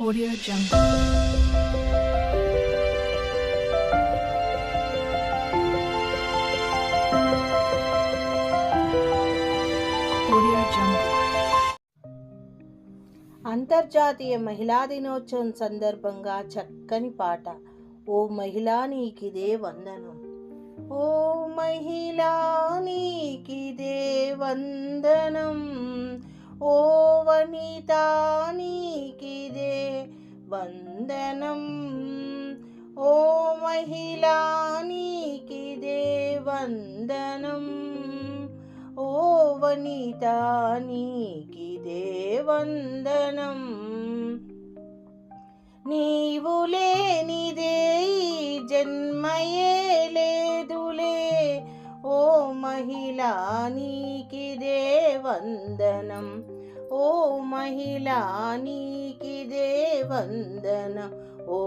Audio Jungle. అంతర్జాతీయ మహిళా దినోత్సవం సందర్భంగా చక్కని పాట. ఓ మహిళా నీకిదే వందనం. ఓ మహిళా నీకిదే వందనం. ఓ వనితా వందనం. ఓ మహిళా నీకిదే వందనం. ఓ వనిత నీకిదే వందనం. నీవు లేనిదే జన్మయే లే महिलानी किवन्दनम् ॐ महिलानि वन्दनम् ओ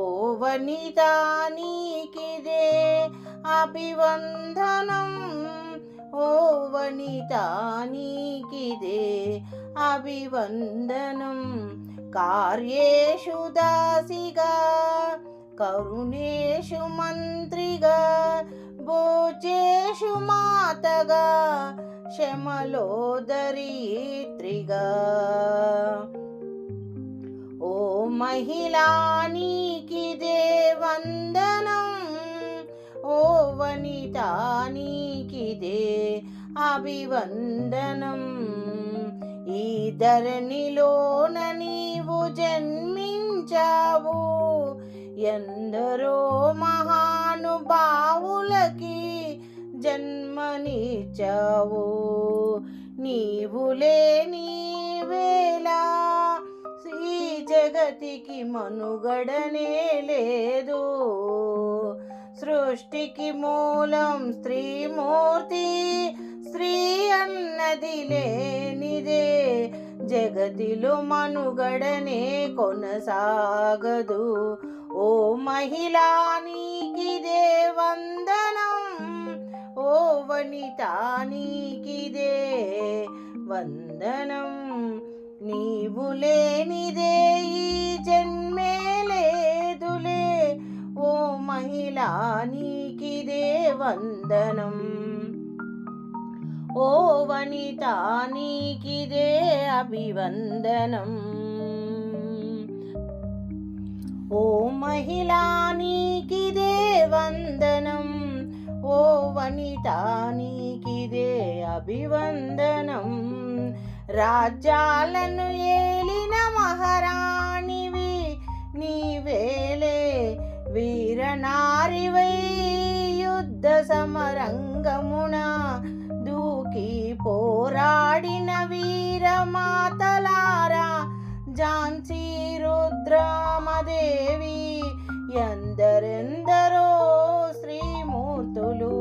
वनितानि कि अभिवन्दनम् ओ वनितानि कि अभिवन्दनम् कार्येषु दासिगा करुणेषु मन्त्रिगा మంత్రిగా మాతగా శమలో దరిత్రిగా ఓ మహిళా నీకిదే వందనం ఓ వనిత నీకిదే అభివందనం. ఈ ధరణిలోన నీవు జన్మించావు ఎందరో మహా మహానుభావులకి జన్మనిచ్చావు. నీవు లేని వేళ ఈ జగతికి మనుగడనే లేదు. సృష్టికి మూలం స్త్రీమూర్తి స్త్రీ అన్నది లేనిదే జగతిలో మనుగడనే కొనసాగదు. ఓ మహిళా నీకిదే వందనం ఓ వనిత నీకిదే వందనం నీవు లేనిదే ఈ జన్మే లేదులే ఓ మహిళా నీకిదే వందనం ఓ వనిత నీకిదే అభివందనం ఓ మహిళా నీకిదే వందనం. ఓ వనిత నీకిదే అభివందనం. రాజ్యాలను ఏలిన మహారాణివి నీవేలే వీరనారివై. యుద్ధ సమరంగమున దూకి పోరాడిన వీరమాతలారా జాన్ రుద్రామదేవి ఎందరెందరో శ్రీమూర్తులు.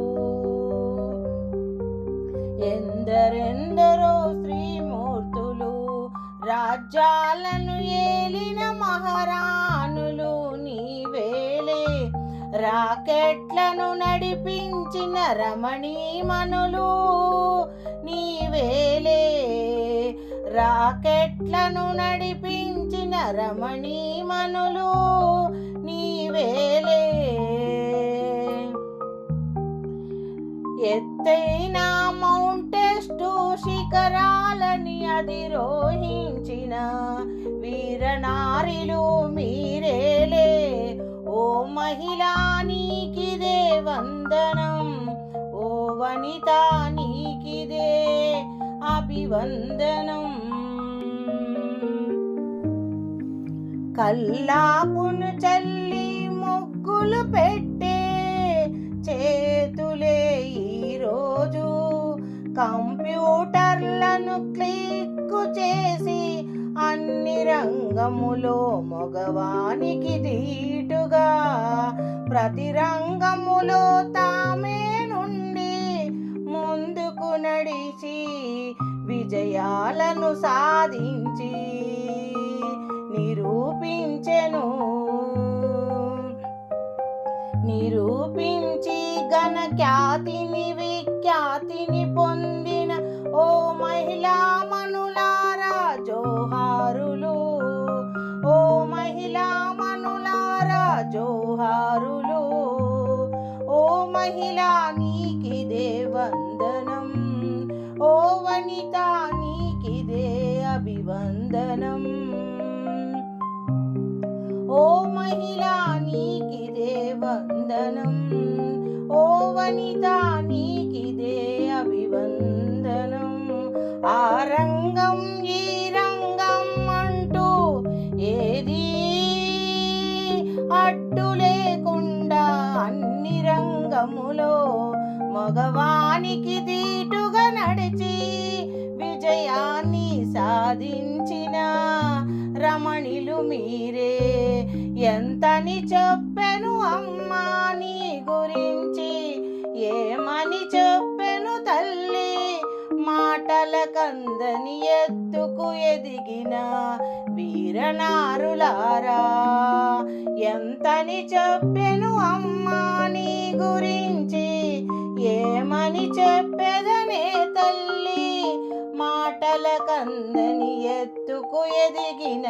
ఎందరెందరో శ్రీమూర్తులు రాజ్యాలను ఏలిన మహారాణులు నీవేలే. రాకెట్లను నడిపించిన రమణీమణులు నీవేలే. రాకెట్లను నడిపించిన రమణీమణులు నీవేలే. ఎత్తైన మౌంటెస్టు శిఖరాలని అధిరోహించిన వీరనారిలు మీరేలే. ఓ మహిళా నీకిదే వందనం. ఓ వనిత నీకిదే అభివందనం. కల్లాపును చల్లి ముగ్గులు పెట్టే చేతులే ఈరోజు కంప్యూటర్లను క్లిక్ చేసి అన్ని రంగములో మగవానికి దీటుగా ప్రతి రంగములో తామే నుండి ముందుకు నడిచి విజయాలను సాధించి నిరూపించెను. నిరూపించి ఘన ఖ్యాతిని విఖ్యాతిని పొందిన ఓ మహిళా మనులారా జోహారులు. ఓ మహిళా జోహారులు. ఓ మహిళా నీకిదే వందనం ఓ వనిత నీకిదే అభివందనం. ఓ మహిళ నీకిదే వందనం. ఓ వనిత నీకిదే అభివందనం. ఆ రంగం ఈ రంగం అంటూ ఏది అడ్డు లేకుండా అన్ని రంగములో మగవానికి దీటుగా నడిచి విజయాన్ని సాధించిన రమణిలు మీరే. ఎంతని చెప్పెను అమ్మా నీ గురించి? ఏమని చెప్పెను తల్లి? మాటల కందని ఎత్తుకు ఎదిగిన వీరనారులారా. ఎంతని చెప్పెను అమ్మా నీ గురించి? ఏమని చెప్ప కందని ఎత్తుకు ఎదిగిన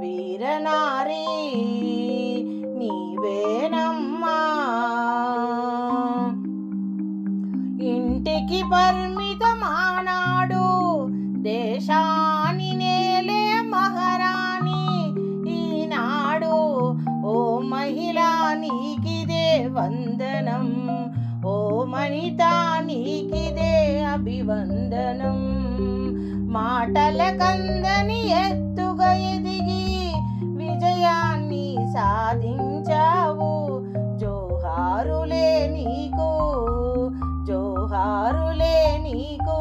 వీరనారి నీవేనమ్మా. ఇంటికి పరిమితమానాడు దేశాని నేలే మహారాణి. ఈనాడు ఓ మహిళ నీకిదే వందనం ఓ మణిత నీకిదే అభివందనం. మాటల కందని ఎత్తుగా ఎదిగి విజయాన్ని సాధించావు. జోహారులే నీకు జోహారులే నీకు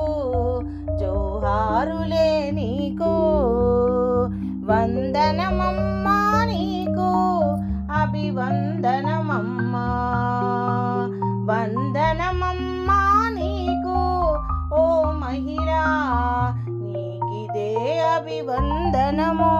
జోహారులే నీకు. వందనమమ్మా నీకు అభివందనమమ్మా வந்தனமோ